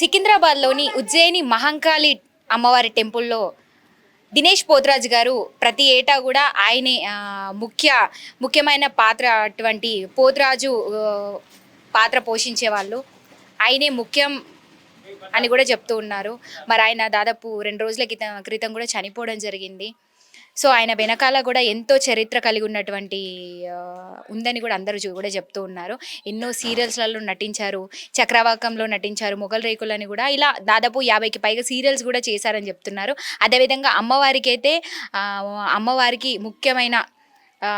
సికింద్రాబాద్లోని ఉజ్జయిని మహంకాళి అమ్మవారి టెంపుల్లో దినేష్ పోతరాజు గారు ప్రతి ఏటా కూడా ఆయనే ముఖ్య ముఖ్యమైన పాత్ర అటువంటి పోతరాజు పాత్ర పోషించే వాళ్ళు ఆయనే ముఖ్యం అని కూడా చెప్తూ ఉన్నారు. మరి ఆయన దాదాపు రెండు రోజుల క్రితం క్రితం కూడా చనిపోవడం జరిగింది. సో ఆయన వెనకాల కూడా ఎంతో చరిత్ర కలిగి ఉన్నటువంటి ఉందని కూడా అందరూ చూ- కూడా చెప్తూ ఉన్నారు. ఎన్నో సీరియల్స్లలో నటించారు చక్రవాకంలో నటించారు మొగల్ రేకులని కూడా ఇలా దాదాపు యాభైకి పైగా సీరియల్స్ కూడా చేశారని చెప్తున్నారు. అదేవిధంగా అమ్మవారికి అయితే అమ్మవారికి ముఖ్యమైన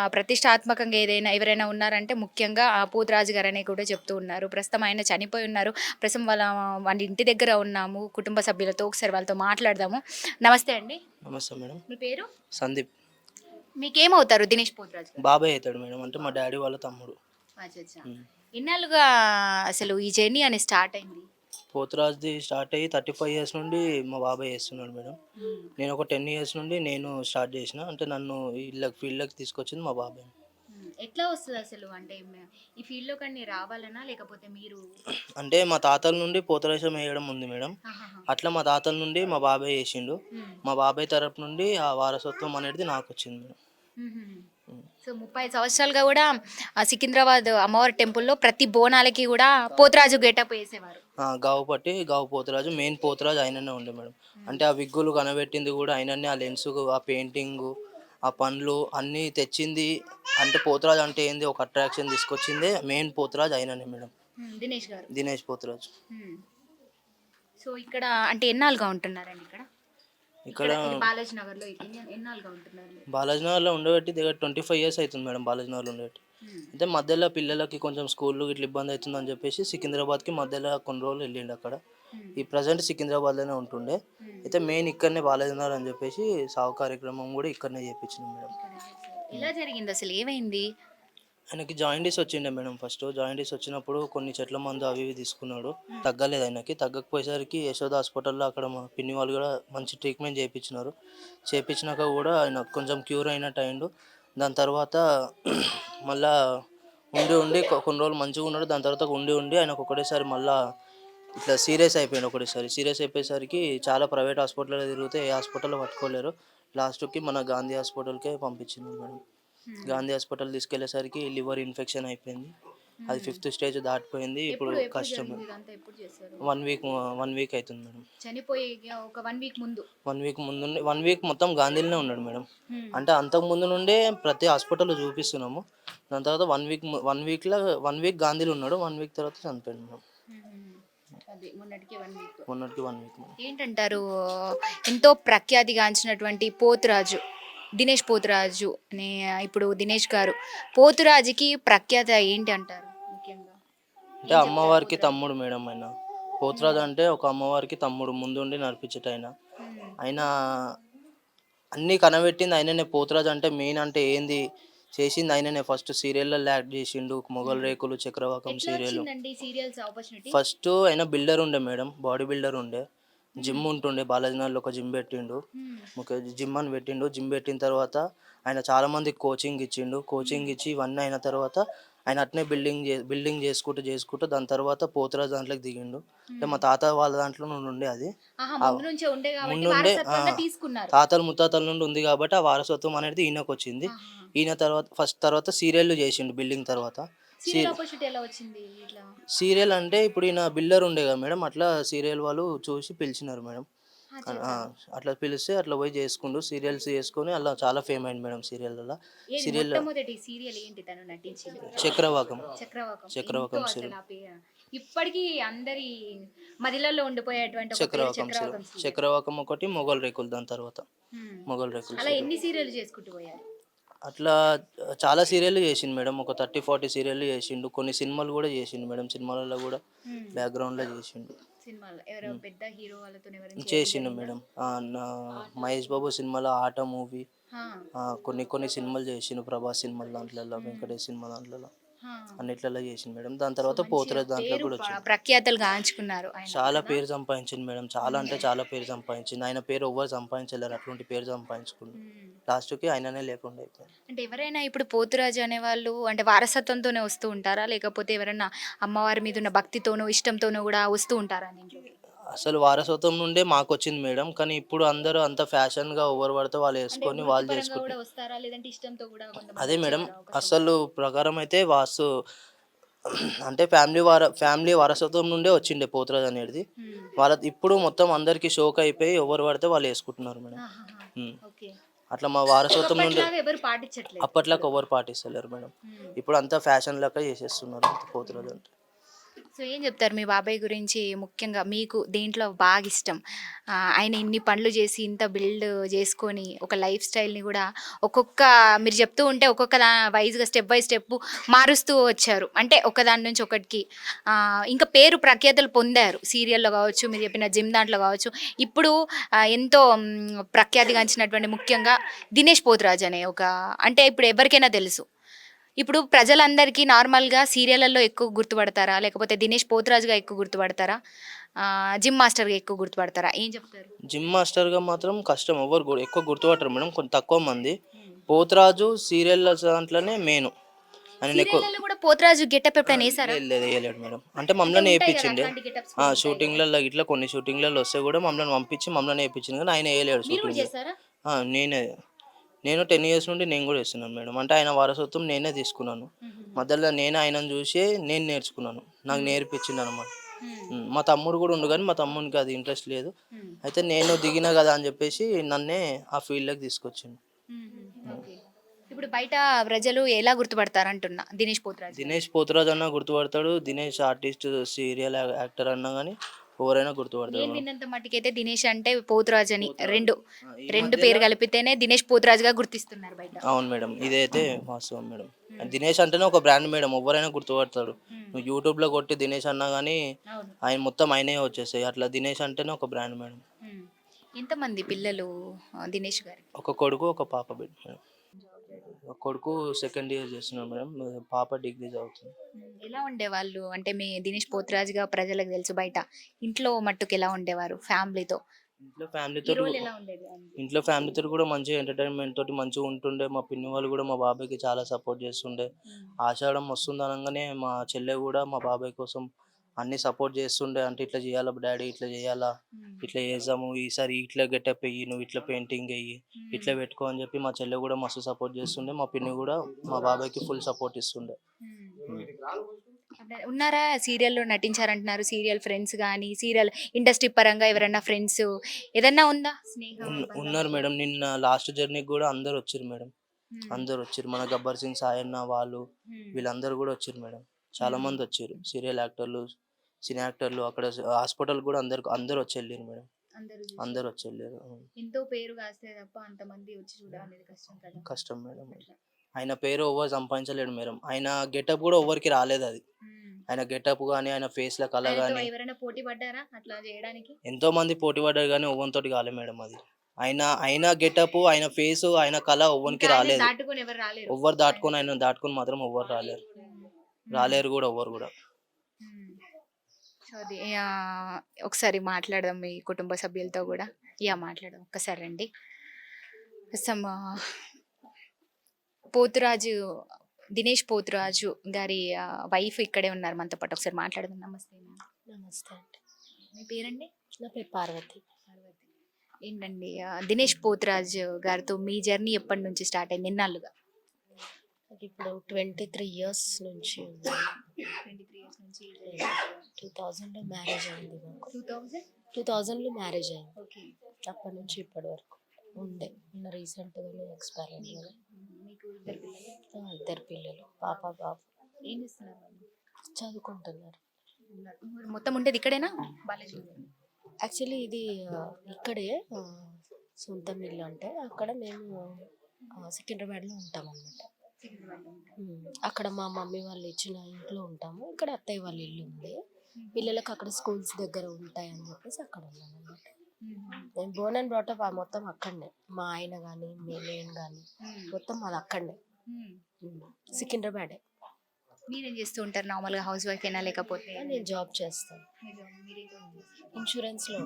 ప్రతిష్టాత్మకంగా ఏదైనా ఎవరైనా ఉన్నారంటే ముఖ్యంగా ఆ పోతురాజు గారు అనే కూడా చెప్తూ ఉన్నారు. ప్రస్తుతం ఆయన చనిపోయి ఉన్నారు. ప్రస్తుతం వాళ్ళ వాళ్ళ ఇంటి దగ్గర ఉన్నాము. కుటుంబ సభ్యులతో ఒకసారి వాళ్ళతో మాట్లాడదాము. నమస్తే అండి. నమస్తే మేడం. మీ పేరు? సందీప్. మీకేమవుతారు దినేష్ పోతురాజు బాబాయ్ అవుతాడు మేడం. అంటే మా డాడీ వాళ్ళ తమ్ముడు. ఎన్నాళ్ళుగా అసలు ఈ జర్నీ అని స్టార్ట్ అయింది? పోతురాజ్ది స్టార్ట్ అయ్యి థర్టీ ఫైవ్ ఇయర్స్ నుండి మా బాబాయ్ చేస్తున్నాడు మేడం. నేను ఒక టెన్ ఇయర్స్ నుండి నేను స్టార్ట్ చేసిన. అంటే నన్ను వీళ్ళకి ఫీల్డ్లోకి తీసుకొచ్చింది మా బాబాయ్. ఉమ్, ఎట్లా వస్తుంది అసలు? అంటే మ- ఈ ఫీల్డ్లో కానీ రావాలనా? లేకపోతే మీరు అంటే మా తాతల నుండి పోతరేశం వేయడం ఉంది మేడం. అట్లా మా తాతల నుండి మా బాబాయ్ చేసిండు. ఉమ్, మా బాబాయ్ తరపు నుండి ఆ వారసత్వం అనేది నాకు వచ్చింది మేడం. సో ముప్పై సంవత్సరాలుగా కూడా ఆ సికింద్రాబాద్ అమ్మవారి టెంపుల్లో ప్రతి బోనాలకి కూడా పోతరాజు గెటప్ వేసేవారు గావు పట్టి గావు పోతురాజు మెయిన్ పోతురాజు ఆయననే ఉండే మేడం. అంటే ఆ విగ్గులు కనబెట్టింది కూడా ఆయననే ఆ లెన్స్ ఆ పెయింటింగ్ ఆ పండ్లు అన్నీ తెచ్చింది. అంటే పోతురాజు అంటే ఏంది? ఒక అట్రాక్షన్ తీసుకొచ్చింది మెయిన్ పోతురాజు ఆయననే మేడం. దినేష్ గారు. దినేష్ పోతురాజు. సో ఇక్కడ అంటే ఎన్నాళ్ళుగా ఉంటున్నారండి ఇక్కడ? ఇక్కడ బాలాజీ నగర్లో మీరు? బాలాజీనగర్లో ఉండబెట్టి దగ్గర ట్వంటీ ఫైవ్ ఇయర్స్ అవుతుంది మేడం బాలాజీనగర్లో ఉండబెట్టి ఉమ్. అంటే మధ్యలో పిల్లలకి కొంచెం స్కూల్లో ఇట్లా ఇబ్బంది అవుతుందని చెప్పేసి సికింద్రాబాద్కి మధ్యలో కొన్ని రోజులు వెళ్ళిండు అక్కడ ఉమ్. ఈ ప్రజెంట్ సికింద్రాబాద్లోనే ఉంటుండే ఉమ్. అయితే మెయిన్ ఇక్కడనే బాలాజీనగర్ అని చెప్పేసి సాగు కార్యక్రమం కూడా ఇక్కడనే చేయించినాం మేడం. ఎలా జరిగింది అసలు ఏమైంది ఆయనకి జాయింటీస్ వచ్చిండే మేడం ఫస్ట్. జాయింటీస్ వచ్చినప్పుడు కొన్ని చెట్ల మందు అవి ఇవి తీసుకున్నాడు. తగ్గలేదు ఆయనకి. తగ్గకపోయేసరికి యశోద హాస్పిటల్లో అక్కడ మా పిన్ని వాళ్ళు కూడా మంచి ట్రీట్మెంట్ చేయించినారు చేయించినాక కూడా ఆయన కొంచెం క్యూర్ అయినట్టు అయిండు దాని తర్వాత మళ్ళా ఉండి ఉండి కొన్ని రోజులు మంచిగా ఉన్నాడు. దాని తర్వాత ఉండి ఉండి ఆయనకు ఒకటేసారి మళ్ళా ఇట్లా సీరియస్ అయిపోయింది ఒకటేసారి. సీరియస్ అయిపోయేసరికి చాలా ప్రైవేట్ హాస్పిటల్లో తిరిగితే ఏ హాస్పిటల్లో పట్టుకోలేరు. లాస్ట్కి మన గాంధీ హాస్పిటల్కే పంపించింది మేడం. గాంధీ హాస్పిటల్ తీసుకెళ్ళేసరికి లివర్ ఇన్ఫెక్షన్ అయిపోయింది. అది ఫిఫ్త్ స్టేజ్ దాటిపోయింది. ఇప్పుడు కష్టం. వన్ వీక్ వన్ వీక్ అవుతుంది మేడం. చనిపోయే ఒక వన్ వీక్ ముందు? వన్ వీక్ ముందు వన్ వీక్ మొత్తం గాంధీలోనే ఉన్నాడు మేడం. Hmm. అంటే అంతకు ముందు నుండే ప్రతి హాస్పిటల్లో చూపిస్తున్నాము. దాని తర్వాత వన్ వీక్ వన్ వీక్లో వన్ వీక్ గాంధీలో ఉన్నాడు. వన్ వీక్ తర్వాత చనిపోయాడు మేడం. మొన్నటికి వన్ వీక్. ఏంటంటారు? ఎంతో ప్రఖ్యాతిగాంచినటువంటి పోతురాజు. దినేష్ పోతురాజు అనే ఇప్పుడు దినేష్ గారు. పోతురాజుకి ప్రఖ్యాత ఏంటి అంటారు ముఖ్యంగా. అంటే అమ్మవారికి తమ్ముడు మేడం ఆయన. పోతురాజు అంటే ఒక అమ్మవారికి తమ్ముడు ముందుండి నడిపించట ఆయన. ఆయన అన్నీ కనబెట్టింది ఆయననే. పోతురాజు అంటే మెయిన్ అంటే ఏంది? చేసింది ఆయననే. ఫస్ట్ సీరియల్లో యాక్ట్ చేసిండు మొగల్ రేకులు చక్రవాకం సీరియల్. ఫస్ట్ ఆయన బిల్డర్ ఉండే మేడం బాడీ బిల్డర్ ఉండే. జిమ్ ఉంటుండే బాలాజీనగర్లో ఒక జిమ్ పెట్టిండు. ఒక జిమ్ అని పెట్టిండు. జిమ్ పెట్టిన తర్వాత ఆయన చాలా మందికి కోచింగ్ ఇచ్చిండు. కోచింగ్ ఇచ్చి ఇవన్నీ అయిన తర్వాత ఆయన అట్నే బిల్డింగ్ చే బిల్డింగ్ చేసుకుంటూ చేసుకుంటూ దాని తర్వాత పోతురాజు దాంట్లోకి దిగిండు. అంటే మా తాత వాళ్ళ దాంట్లో నుండి ఉండే అది. ముందు ముందు. తీసుకున్నారు. తాతలు ముత్తాతల నుండి ఉంది కాబట్టి ఆ వారసత్వం అనేది ఈయనకు వచ్చింది. ఈయన తర్వాత ఫస్ట్ తర్వాత సీరియల్ చేసిండు బిల్డింగ్ తర్వాత. సీరియల్ సీరియల్ అంటే ఇప్పుడు ఈయన బిల్డర్ ఉండే కదా మేడం అట్లా సీరియల్ వాళ్ళు చూసి పిలిచినారు మేడం. అట్లా పిలిస్తే అట్లా పోయి చేసుకుంటూ సీరియల్స్ చేసుకొని అలా చాలా ఫేమ్ అయింది madam serial serial Chakravakam. Chakravakam. పేరు. ఇప్పటికీ అందరి మదిలలో ఉండిపోయేటువంటి చక్రవాకం చక్రవాకం ఒకటి మొగల్ రేకులు దాని తర్వాత. మొగల్ రేకులు అలా. ఎన్ని సీరియల్ చేసుకుంటూ పోయారు? అట్లా చాలా సీరియల్ చేసిండు మేడం. ఒక థర్టీ ఫార్టీ సీరియల్ చేసిండు. కొన్ని సినిమాలు కూడా చేసిండు మేడం. సినిమాలలో కూడా హ్మ్. బ్యాక్గ్రౌండ్లో చేసిండు. ఎవరో చేసిండు మేడం. మహేష్ బాబు సినిమాలో ఆట మూవీ. కొన్ని కొన్ని సినిమాలు చేసిండు. ప్రభాస్ సినిమాల దాంట్లో వెంకటేష్ సినిమా దాంట్లో. అన్నిట్లలో చేసిండు మేడం. దాని తర్వాత పోతురాజ్ దాంట్లో కూడా వచ్చింది ప్ర- ప్రఖ్యాతలు గాంచుకున్నారు చాలా పేరు సంపాదించింది మేడం. చాలా అంటే చాలా పేరు సంపాదించింది ఆయన పేరు ఎవ్వరు సంపాదించలేరు. అటువంటి పేరు సంపాదించుకుంది హ్మ్. లాస్ట్కి ఆయననే లేకుండా అయిపోయింది. అంటే ఎవరైనా ఇప్పుడు పోతురాజు అనేవాళ్ళు అంటే వారసత్వంతోనే వస్తూ ఉంటారా? లేకపోతే ఎవరైనా అమ్మవారి మీద ఉన్న భక్తితోనో ఇష్టంతోనో కూడా వస్తూ ఉంటారా అసలు వారసత్వం నుండే మాకు వచ్చింది మేడం. కానీ ఇప్పుడు అందరూ అంత ఫ్యాషన్గా ఎవరు పడితే వాళ్ళు వేసుకొని వాళ్ళు చేసుకుంటారు వస్తారా? లేదంటే ఇష్టంతో కూడా కొంతమంది అదే మేడం. అసలు ప్రకారం అయితే వాస్తు అంటే ఫ్యామిలీ వార ఫ్యామిలీ వారసత్వం నుండే వచ్చిండే పోతురాజు అనేది. వాళ్ళ ఇప్పుడు మొత్తం అందరికి షోక్ అయిపోయి ఎవరు పడితే వాళ్ళు వేసుకుంటున్నారు మేడం. అట్లా మా వారసత్వం నుండి అప్పట్లాగా ఎవరు పాటిస్తలేరు మేడం. ఇప్పుడు అంతా ఫ్యాషన్ లెక్క చేసేస్తున్నారు పోతురాజు అంటే సో ఏం చెప్తారు మీ బాబాయ్ గురించి ముఖ్యంగా? మీకు దేంట్లో బాగా ఇష్టం? ఆయన ఇన్ని పనులు చేసి ఇంత బిల్డ్ చేసుకొని ఒక లైఫ్ స్టైల్ని కూడా ఒక్కొక్క మీరు చెప్తూ ఉంటే ఒక్కొక్క దా వైజ్గా స్టెప్ బై స్టెప్ మారుస్తూ వచ్చారు. అంటే ఒకదాని నుంచి ఒకటికి. ఇంకా పేరు ప్రఖ్యాతలు పొందారు. సీరియల్లో కావచ్చు మీరు చెప్పిన జిమ్ దాంట్లో కావచ్చు. ఇప్పుడు ఎంతో ప్రఖ్యాతిగాంచినటువంటి ముఖ్యంగా దినేష్ పోతురాజ్ అనే ఒక అంటే ఇప్పుడు ఎవరికైనా తెలుసు. ఇప్పుడు ప్రజలందరికీ నార్మల్గా సీరియళ్ళల్లో ఎక్కువ గుర్తుపడతారా? లేకపోతే దినేష్ పోతురాజుగా ఎక్కువ గుర్తుపడతారా? జిమ్ మాస్టర్గా ఎక్కువ గుర్తుపడతారా? ఏం చెప్తారు? జిమ్ మాస్టర్గా మాత్రం కష్టం. ఎవరు ఎక్కువ గుర్తుపట్టరు మేడం. కొంచెం తక్కువ మంది. పోతురాజు సీరియల్ దాంట్లోనే మెయిన్ ఆయన ఎక్కువ కూడా పోతురాజు గెటప్ ఎప్పుడైనా వేసారా? లేదు, లేదు వేయలేడు మేడం. అంటే మమ్మల్ని ఆ షూటింగ్లలో ఇట్లా కొన్ని షూటింగ్లలో వస్తే కూడా మమ్మల్ని పంపించి మమ్మల్ని వేయించింది కానీ ఆయన వేయలేడు షూటింగ్ నేనే. నేను టెన్ ఇయర్స్ నుండి నేను కూడా వేస్తున్నాను మేడం. అంటే ఆయన వారసత్వం నేనే తీసుకున్నాను. మధ్యలో నేను ఆయనను చూసి నేను నేర్చుకున్నాను. నాకు నేర్పించింది అనమాట మా తమ్ముడు కూడా ఉండు కానీ మా తమ్మునికి అది ఇంట్రెస్ట్ లేదు. అయితే నేను దిగిన కదా అని చెప్పేసి నన్నే ఆ ఫీల్డ్లోకి తీసుకొచ్చిండు. ఓకే. ఇప్పుడు బయట ప్రజలు ఎలా గుర్తుపడతారు అంటున్నా దినేష్ పోతురాజు. దినేష్ పోతురాజు అన్న గుర్తుపడతాడు. దినేష్ ఆర్టిస్ట్ సీరియల్ యాక్టర్ అన్నా కానీ ఎవరైనా నేను విన్నంత మట్టుకైతే దినేష్ అంటే పోతురాజు అని రెండు రెండు పేరు కలిపితేనే దినేష్ పోతురాజుగా గుర్తిస్తున్నారు బయట. అవును మేడం ఇదైతే వాస్తవం మేడం. దినేష్ అంటేనే ఒక బ్రాండ్ మేడం ఎవరైనా గుర్తుపడతాడు నువ్వు యూట్యూబ్లో కొట్టి దినేష్ అన్నా కానీ అవును. ఆయన మొత్తం ఆయనే వచ్చేస్తాయి. అట్లా దినేష్ అంటేనే ఒక బ్రాండ్ మేడం. ఎంతమంది పిల్లలు ఆ, దినేష్ గారి ఒక కొడుకు ఒక పాప బిడ్డ మేడం. కొడుకు సెకండ్ ఇయర్ చేస్తున్నాడు మేడం. పాప డిగ్రీ చదువుతుంది. ఎలా ఉండేవాళ్ళు? అంటే మీ దినేష్ పోతురాజుగా ప్రజలకు తెలుసు బయట. ఇంట్లో మట్టుకు ఎలా ఉండేవారు ఫ్యామిలీతో? ఇంట్లో ఫ్యామిలీతో ఇంట్లో ఫ్యామిలీతో కూడా మంచిగా ఎంటర్టైన్మెంట్ తోటి మంచిగా ఉంటుండే. మా పిన్ని వాళ్ళు కూడా మా బాబాయ్కి చాలా సపోర్ట్ చేస్తుండే. ఆషాఢం వస్తుంది అనగానే మా చెల్లె కూడా మా బాబాయ్ కోసం అన్ని సపోర్ట్ చేస్తుండే. అంటే ఇట్లా చేయాలా డాడీ? ఇట్లా చేయాలా? ఇట్లా చేద్దాము. ఈసారి ఇట్లా గెటప్ వెయ్యి నువ్వు ఇట్లా పెయింటింగ్ వెయ్యి ఇట్లా పెట్టుకో అని చెప్పి మా చెల్లె కూడా మస్తు సపోర్ట్ చేస్తుండే. మా పిన్ని కూడా మా బాబాయ్కి ఫుల్ సపోర్ట్ ఇస్తుండే. ఉన్నారా? సీరియల్లో నటించారంటున్నారు. సీరియల్ ఫ్రెండ్స్ కానీ సీరియల్ ఇండస్ట్రీ పరంగా ఎవరైనా ఫ్రెండ్స్? ఏదన్నా ఉందా ఉన్నారు మేడం. నిన్న లాస్ట్ జర్నీకి కూడా అందరు వచ్చారు మేడం. అందరు వచ్చారు మన గబ్బర్ సింగ్ సాయన్న వాళ్ళు వీళ్ళందరూ కూడా వచ్చారు మేడం. చాలా మంది వచ్చారు. సీరియల్ యాక్టర్లు సినీ యాక్టర్లు అక్కడ హాస్పిటల్ కూడా అందరు అందరు వచ్చి వెళ్ళారు మేడం. అందరూ వచ్చి వెళ్ళారు. ఎంతో పేరు కాస్తే తప్ప అంతమంది వచ్చి చూడాలనేది కష్టం కదా. కష్టం మేడం ఆయన పేరు ఎవరు సంపాదించలేడు మేడం. ఆయన గెటప్ కూడా ఎవరికి రాలేదు అది. ఆయన గెటప్ కానీ ఆయన ఫేస్ ల కళ కానీ ఎవరైనా పోటీ పడ్డారా అట్లా చేయడానికి? ఎంతో మంది పోటీ పడ్డారు కానీ ఒవ్వనితోటి కాలే మేడం అది. ఆయన ఆయన గెటప్ ఆయన ఫేస్ ఆయన కళ ఒవ్వనికి రాలేదు. ఎవరు దాటుకొని ఆయన దాటుకొని మాత్రం ఎవ్వరు రాలేరు. రాలేరు కూడా ఎవ్వరు కూడా. అది ఒకసారి మాట్లాడదాం మీ కుటుంబ సభ్యులతో కూడా. యా మాట్లాడదాం. ఒక్కసారి రండి. సమ్ పోతురాజు దినేష్ పోతురాజు గారి వైఫ్ ఇక్కడే ఉన్నారు మనతో పాటు. ఒకసారి మాట్లాడదాం. నమస్తే. నమస్తే అండి. మీ పేరండి? నా పేరు పార్వతి. పార్వతి. ఏంటండి దినేష్ పోతురాజు గారితో మీ జర్నీ ఎప్పటి నుంచి స్టార్ట్ అయింది? ఎన్నాళ్ళుగా? ఇప్పుడు ట్వంటీ త్రీ ఇయర్స్ నుంచి ఉంది. ట్వంటీ త్రీ ఇయర్స్ నుంచి టూ థౌజండ్లో మ్యారేజ్ అయింది నాకు టూ థౌజండ్ టూ థౌజండ్లో మ్యారేజ్ అయింది. ఓకే అప్పటి నుంచి ఇప్పటి వరకు ఉండే. నిన్న రీసెంట్గానే ఎక్స్పైర్ మీకు ఇద్దరు పిల్లలు? ఇద్దరు పిల్లలు. పాప బాబు. ఏం చేస్తున్నారు చదువుకుంటున్నారు. మొత్తం ఉండేది ఇక్కడేనా? బాలాజీ యాక్చువల్లీ ఇది ఇక్కడే సొంతం ఇల్లు అంటే అక్కడ మేము సికింద్రాబాద్లో ఉంటాం అన్నమాట ఉమ్, అక్కడ మా మమ్మీ వాళ్ళు ఇచ్చిన ఇంట్లో ఉంటాము. ఇక్కడ అత్తయ్య వాళ్ళ ఇల్లు ఉంది. పిల్లలకు అక్కడ స్కూల్స్ దగ్గర ఉంటాయని చెప్పేసి అక్కడ ఉన్నాను అనమాట నేను బోన్ అండ్ బ్రాటప్ మొత్తం అక్కడనే. మా ఆయన కానీ నేను కానీ మొత్తం మాది అక్కడనే. సికింద్రాబాదే. మీరేం చేస్తూ ఉంటారు? నార్మల్గా హౌస్ వైఫ్ అయినా లేకపోతే? నేను జాబ్ చేస్తాను? ఇన్సూరెన్స్లో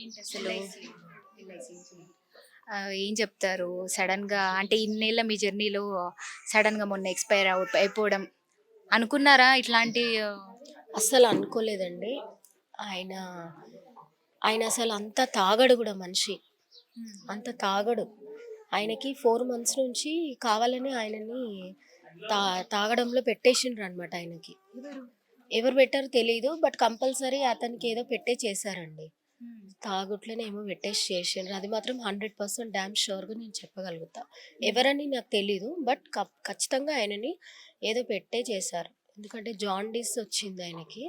ఏంటి అసలు? ఏం చెప్తారు? సడన్గా అంటే ఇన్నేళ్ళ మీ జర్నీలో సడన్గా మొన్న ఎక్స్పైర్ అయిపోవడం అనుకున్నారా ఇట్లాంటి అస్సలు అనుకోలేదండి. ఆయన ఆయన అసలు అంత తాగడు కూడా మనిషి. అంత తాగడు. ఆయనకి ఫోర్ మంత్స్ నుంచి కావాలని ఆయనని తా తాగడంలో పెట్టేసిండ్రు అనమాట ఆయనకి. ఎవరు? పెట్టారో తెలియదు బట్ కంపల్సరీ అతనికి ఏదో పెట్టే చేశారండి. తాగుట్లోనే ఏమో పెట్టేసి చేసిండ్రు. అది మాత్రం హండ్రెడ్ పర్సెంట్ డ్యామ్ షూర్గా నేను చెప్పగలుగుతా. ఎవరని నాకు తెలీదు బట్ ఖచ్చితంగా ఆయనని ఏదో పెట్టే చేశారు. ఎందుకంటే జాండీస్ వచ్చింది ఆయనకి.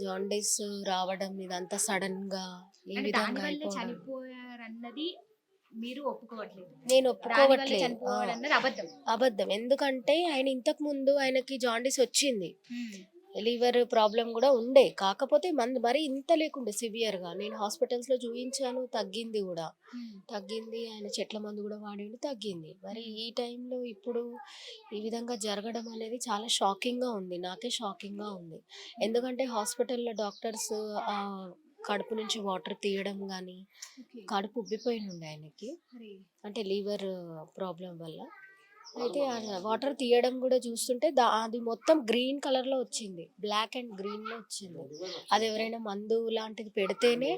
జాండీస్ రావడం ఇదంతా సడన్గా ఈ విధంగా చనిపోయారన్నది మీరు ఒప్పుకోవట్లేదు. నేను ఒప్పుకోవట్లేదు. అబద్ధం. ఎందుకంటే ఆయన ఇంతకు ముందు ఆయనకి జాండీస్ వచ్చింది. లివర్ ప్రాబ్లం కూడా ఉండే. కాకపోతే మంది మరి ఇంత లేకుండే సివియర్గా నేను హాస్పిటల్స్లో చూపించాను తగ్గింది కూడా. తగ్గింది ఆయన చెట్ల మందు కూడా వాడిండు తగ్గింది. మరి ఈ టైంలో ఇప్పుడు ఈ విధంగా జరగడం అనేది చాలా షాకింగ్గా ఉంది. నాకే షాకింగ్గా ఉంది ఎందుకంటే హాస్పిటల్లో డాక్టర్స్ ఆ కడుపు నుంచి వాటర్ తీయడం కానీ కడుపు ఉబ్బిపోయినుండే ఆయనకి. అంటే లివర్ ప్రాబ్లం వల్ల. అయితే వాటర్ తీయడం కూడా చూస్తుంటే దా అది మొత్తం గ్రీన్ కలర్లో వచ్చింది. బ్లాక్ అండ్ గ్రీన్లో వచ్చింది. అది ఎవరైనా మందు లాంటిది పెడితేనే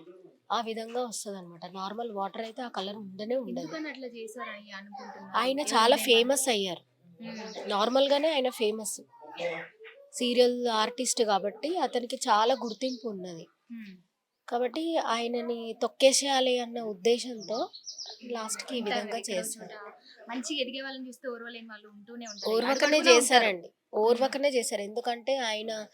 ఆ విధంగా వస్తుంది అనమాట నార్మల్ వాటర్ అయితే ఆ కలర్ ఉండనే ఉండదు. ఆయన చాలా ఫేమస్ అయ్యారు. నార్మల్ గానే ఆయన ఫేమస్. సీరియల్ ఆర్టిస్ట్ కాబట్టి అతనికి చాలా గుర్తింపు ఉన్నది. కాబట్టి ఆయనని తొక్కేసేయాలి అన్న ఉద్దేశంతో లాస్ట్కి ఈ విధంగా చేశారు. మంచిగా ఎదిగే వాళ్ళని చూస్తే ఓర్వలేని వాళ్ళు ఉంటూనే ఉంటారు. ఓర్వకనే చేశారండి. ఓర్వకనే చేశారు. ఎందుకంటే ఆయన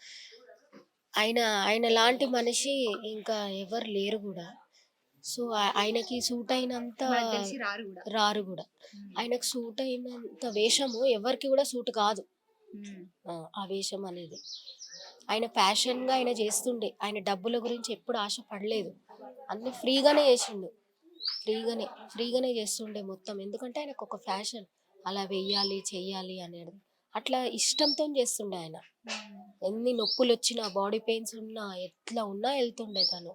ఆయన ఆయన లాంటి మనిషి ఇంకా ఎవరు లేరు కూడా. సో ఆయనకి సూట్ అయినంత రారు కూడా. రారు కూడా. ఆయనకు సూట్ అయినంత వేషము ఎవరికి కూడా సూట్ కాదు. ఆ, ఆ వేషం అనేది. ఆయన ప్యాషన్గా ఆయన చేస్తుండే. ఆయన డబ్బుల గురించి ఎప్పుడు ఆశ పడలేదు అన్ని ఫ్రీగానే చేసిండు. ఫ్రీగానే ఫ్రీగానే చేస్తుండే మొత్తం. ఎందుకంటే ఆయనకు ఒక ఫ్యాషన్. అలా వెయ్యాలి చెయ్యాలి అనేది అట్లా ఇష్టంతో చేస్తుండే ఆయన. ఎన్ని నొప్పులు వచ్చినా బాడీ పెయిన్స్ ఉన్నా ఎట్లా ఉన్నా వెళ్తుండే తను.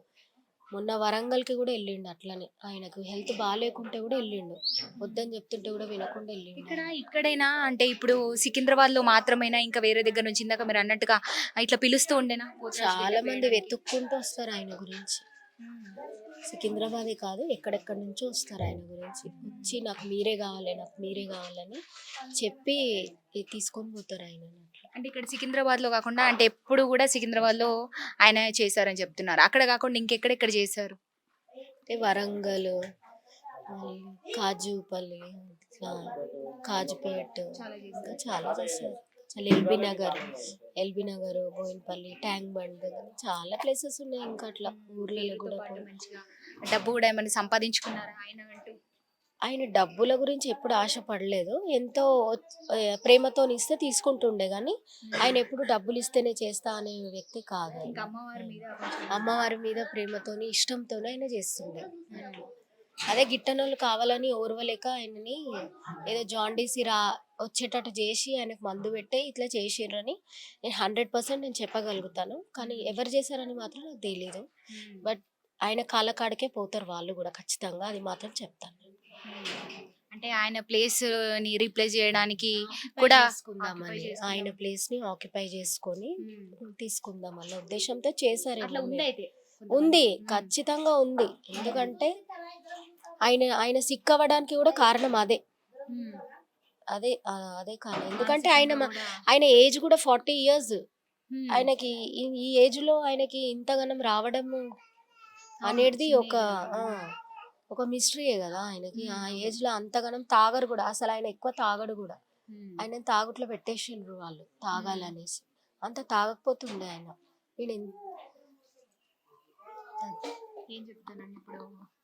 మొన్న వరంగల్కి కూడా వెళ్ళిండు అట్లనే. ఆయనకు హెల్త్ బాగాలేకుంటే కూడా వెళ్ళిండు వద్దని చెప్తుంటే కూడా వినకుండా వెళ్ళిండు ఇక్కడ ఇక్కడైనా అంటే ఇప్పుడు సికింద్రాబాద్లో మాత్రమేనా? ఇంకా వేరే దగ్గర నుంచి ఇందాక మీరు అన్నట్టుగా ఇట్లా పిలుస్తూ ఉండేనా? చాలా మంది వెతుక్కుంటూ వస్తారు ఆయన గురించి. సికింద్రాబాదే కాదు ఎక్కడెక్కడి నుంచో వస్తారు ఆయన గురించి. వచ్చి నాకు మీరే కావాలి నాకు మీరే కావాలని చెప్పి తీసుకొని పోతారు ఆయన అంటే ఇక్కడ సికింద్రాబాద్లో కాకుండా అంటే ఎప్పుడు కూడా సికింద్రాబాద్లో ఆయన చేశారని చెప్తున్నారు. అక్కడ కాకుండా ఇంకెక్కడెక్కడ చేశారు? అంటే వరంగల్ కాజుపల్లి ఇట్లా కాజుపేట ఇంకా చాలా చేస్తారు చాలా LB Nagar LB Nagar Boinapally tank bund దగ్గర చాలా ప్లేసెస్ ఉన్నాయి ఇంకా అట్లా ఊర్లలో కూడా పోయి. మంచిగా డబ్బు కూడా ఏమైనా సంపాదించుకున్నారా ఆయన అంటూ? ఆయన డబ్బుల గురించి ఎప్పుడు ఆశపడలేదు ఎంతో ఆ, ప్రేమతో ఇస్తే తీసుకుంటుండే కానీ ఆయన ఎప్పుడు డబ్బులు ఇస్తేనే చేస్తా అనే వ్యక్తి కాదు ఆయన. ఇంకా అమ్మవారి మీద అమ్మవారి మీద ప్రేమతోని ఇష్టంతోనే ఆయన చేస్తుండే. అదే గిట్టనోళ్ళు కావాలని ఓర్వలేక ఆయనని ఏదో జాండీసి రా వచ్చేటట్టు చేసి ఆయనకు మందు పెట్టే ఇట్లా చేసిర్రని నేను హండ్రెడ్ పర్సెంట్ నేను చెప్పగలుగుతాను. కానీ ఎవరు చేశారని మాత్రం నాకు తెలియదు బట్ ఆయన కాళ్ళ కాడికే పోతారు వాళ్ళు కూడా ఖచ్చితంగా అది మాత్రం చెప్తాను అంటే ఆయన ప్లేస్ని రీప్లేస్ చేయడానికి కూడా తీసుకుందామని. ఆయన ప్లేస్ని ఆక్యుపై చేసుకొని ఉమ్. తీసుకుందాం అన్న ఉద్దేశంతో చేశారు ఉంది ఖచ్చితంగా ఉంది. ఎందుకంటే ఆయన ఆయన సిక్ అవ్వడానికి కూడా కారణం అదే. అదే అదే కారణం. ఎందుకంటే ఆయన ఆయన ఏజ్ కూడా ఫార్టీ ఇయర్స్. ఆయనకి ఈ- ఏజ్లో ఆయనకి ఇంతగానం రావడం అనేది ఒక ఒక మిస్టరీయే కదా ఆయనకి. ఆ ఏజ్లో అంతగానం తాగరు కూడా. అసలు ఆయన ఎక్కువ తాగడు కూడా. ఆయన తాగుట్లో పెట్టేసిండ్రు వాళ్ళు తాగాలనేసి అంత తాగకపోతుండే ఆయన. నేను ఏం చెప్తానండి ఇప్పుడు?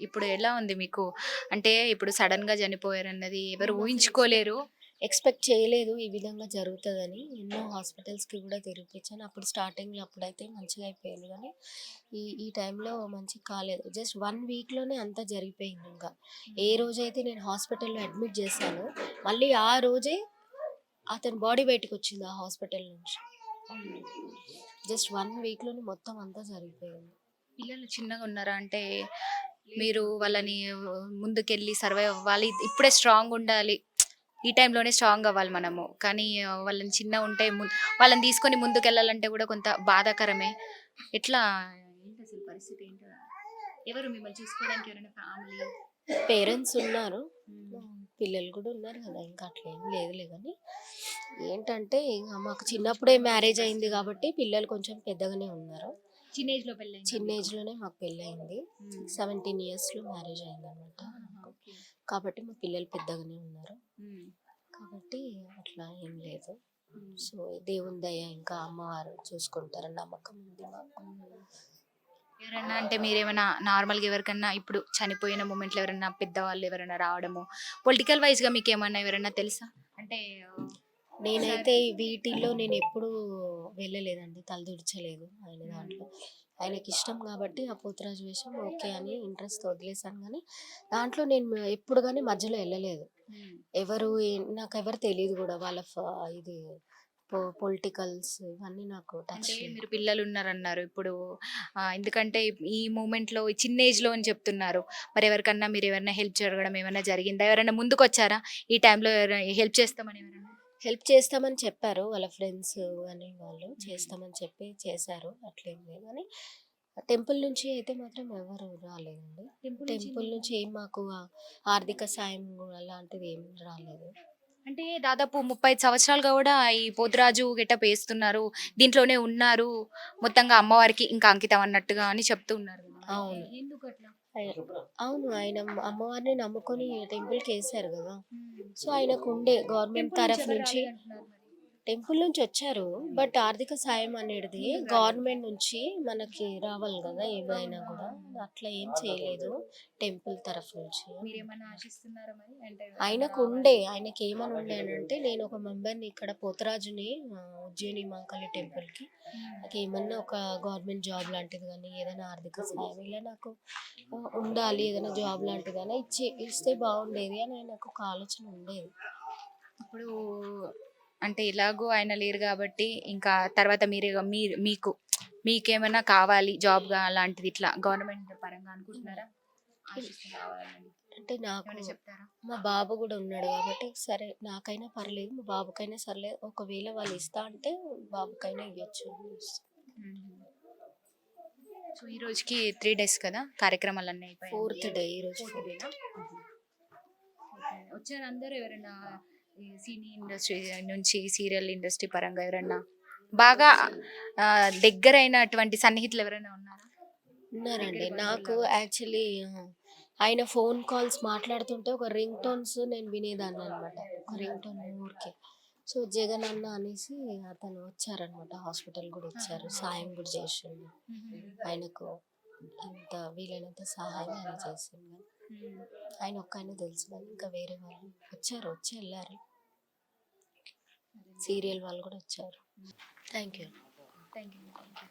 ఇప్పుడు ఎలా ఉంది మీకు? అంటే ఇప్పుడు సడన్గా చనిపోయారు అన్నది ఎవరు ఊహించుకోలేరు ఎక్స్పెక్ట్ చేయలేదు ఈ విధంగా జరుగుతుందని. ఎన్నో హాస్పిటల్స్కి కూడా తిరిపించాను. అప్పుడు స్టార్టింగ్లో అప్పుడైతే మంచిగా అయిపోయింది కానీ ఈ ఈ టైంలో మంచిగా కాలేదు. జస్ట్ వన్ వీక్లోనే అంతా జరిగిపోయింది ఇంకా. ఏ రోజైతే నేను హాస్పిటల్లో అడ్మిట్ చేశాను మళ్ళీ ఆ రోజే అతని బాడీ బయటకు వచ్చింది ఆ హాస్పిటల్ నుంచి. జస్ట్ వన్ వీక్లోనే మొత్తం అంతా జరిగిపోయింది. పిల్లలు చిన్నగా ఉన్నారా? అంటే మీరు వాళ్ళని ముందుకెళ్ళి సర్వైవ్ అవ్వాలి. ఇప్పుడే స్ట్రాంగ్ ఉండాలి. ఈ టైంలోనే స్ట్రాంగ్ అవ్వాలి మనము. కానీ వాళ్ళని చిన్న ఉంటే ము- వాళ్ళని తీసుకొని ముందుకెళ్ళాలంటే కూడా కొంత బాధాకరమే. ఎట్లా ఏంటి అసలు పరిస్థితి ఏంటో? ఎవరు మిమ్మల్ని చూసుకోవడానికి ఎవరైనా ఫ్యామిలీ పేరెంట్స్ ఉన్నారు. పిల్లలు కూడా ఉన్నారు కదా ఇంకా అట్లా ఏం లేదులే కానీ ఏంటంటే ఇంకా మాకు చిన్నప్పుడే మ్యారేజ్ అయింది కాబట్టి పిల్లలు కొంచెం పెద్దగానే ఉన్నారు. చిన్న ఏజ్లో పెళ్ళి చిన్న ఏజ్లోనే మాకు పెళ్ళి అయింది సెవెంటీన్ ఇయర్స్లో మ్యారేజ్ అయింది అనమాట కాబట్టి మా పిల్లలు పెద్దగానే ఉన్నారు. కాబట్టి అట్లా ఏం లేదు. సో దేవుని దయ ఇంకా అమ్మవారు చూసుకుంటారని నమ్మకం ఉంది మాకు. ఎవరైనా అంటే మీరేమైనా నార్మల్గా ఎవరికన్నా ఇప్పుడు చనిపోయిన మూమెంట్లో ఎవరైనా పెద్దవాళ్ళు ఎవరైనా రావడము పొలిటికల్ వైజ్గా మీకు ఏమన్నా ఎవరైనా తెలుసా? అంటే నేనైతే వీటిల్లో నేను ఎప్పుడూ వెళ్ళలేదండి. తలదూర్చలేదు ఆయన దాంట్లో. ఆయనకి ఇష్టం కాబట్టి ఆ పోతురాజు వేషం ఓకే అని ఇంట్రెస్ట్ వదిలేసాను కానీ దాంట్లో నేను ఎప్పుడు కానీ మధ్యలో వెళ్ళలేదు. ఎవరు నాకు ఎవరు తెలియదు కూడా వాళ్ళ ఇది పొలిటికల్స్ ఇవన్నీ నాకు టచ్ మీరు పిల్లలు ఉన్నారన్నారు ఇప్పుడు ఎందుకంటే ఈ మూమెంట్లో ఈ చిన్న ఏజ్లో అని చెప్తున్నారు. మరి ఎవరికన్నా మీరు ఎవరైనా హెల్ప్ జరగడం ఏమైనా జరిగిందా? ఎవరైనా ముందుకు వచ్చారా ఈ టైంలో హెల్ప్ చేస్తామని ఎవరైనా హెల్ప్ చేస్తామని చెప్పారు వాళ్ళ ఫ్రెండ్స్ అని వాళ్ళు చేస్తామని చెప్పి చేశారు. అట్లేం లేదు కానీ టెంపుల్ నుంచి అయితే మాత్రం ఎవరు రాలేదండి. టెంపుల్ నుంచి ఏం మాకు ఆర్థిక సాయం అలాంటిది ఏం రాలేదు. అంటే దాదాపు ముప్పై ఐదు సంవత్సరాలుగా కూడా ఈ పోతురాజు గెటప్ వేస్తున్నారు. దీంట్లోనే ఉన్నారు. మొత్తంగా అమ్మవారికి ఇంకా అంకితం అన్నట్టుగా అని చెప్తూ ఉన్నారు. అవును. ఎందుకు అట్లా? అవును ఆయన అమ్మవారిని నమ్ముకొని టెంపుల్కి వేశారు కదా. సో ఆయనకు ఉండే గవర్నమెంట్ తరఫు నుంచి టెంపుల్ నుంచి వచ్చారు. బట్ ఆర్థిక సాయం అనేది గవర్నమెంట్ నుంచి మనకి రావాలి కదా ఏదైనా కూడా. అట్లా ఏం చేయలేదు టెంపుల్ తరఫు నుంచి. ఆయనకు ఉండే ఆయనకి ఏమని ఉండే అని అంటే నేను ఒక మెంబర్ని ఇక్కడ పోతరాజుని ఉజ్జయిని మంకలి టెంపుల్కి. నాకు ఏమన్నా ఒక గవర్నమెంట్ జాబ్ లాంటిది కానీ ఏదైనా ఆర్థిక సాయం ఇలా నాకు ఉండాలి. ఏదైనా జాబ్ లాంటిది కానీ ఇచ్చి ఇస్తే బాగుండేది అని ఆయనకు ఒక ఆలోచన ఉండేది. ఇప్పుడు అంటే ఇలాగూ ఆయన లేరు కాబట్టి ఇంకా తర్వాత మీరే మీరు మీకు మీకేమైనా కావాలి జాబ్గా అలాంటిది ఇట్లా గవర్నమెంట్ పరంగా అనుకుంటున్నారా? అంటే నాకు చెప్తారా? మా బాబు కూడా ఉన్నాడు కాబట్టి సరే నాకైనా పర్లేదు మా బాబుకైనా సర్లే ఒకవేళ వాళ్ళు ఇస్తా అంటే బాబుకైనా ఇవ్వచ్చు సో ఈ రోజుకి త్రీ డేస్ కదా కార్యక్రమాలన్నీ అయిపోయాయి. ఫోర్త్ డే నా? Okay. వచ్చారు అందరూ ఎవరైనా సినీ ఇండస్ట్రీ నుంచి సీరియల్ ఇండస్ట్రీ పరంగా ఎవరైనా బాగా దగ్గరైనటువంటి సన్నిహితులు ఎవరైనా ఉన్నారా? ఉన్నారండి. నాకు యాక్చువల్లీ ఆయన ఫోన్ కాల్స్ మాట్లాడుతుంటే ఒక రింగ్ టోన్స్ నేను వినేదాన్ని అనమాట ఒక రింగ్ టోన్ ఊరికే. సో జగన్ అన్న అనేసి అతను వచ్చారనమాట. హాస్పిటల్ కూడా వచ్చారు. సాయం కూడా చేసిండు. ఆయనకు ఎంత వీలైనంత సహాయం ఆయన చేసిండు. ఆయన ఒక్క ఆయన తెలుసు కానీ ఇంకా వేరే వాళ్ళు. వచ్చారు వచ్చి వెళ్ళారు. సీరియల్ వాళ్ళు కూడా వచ్చారు. Thank you. Thank you.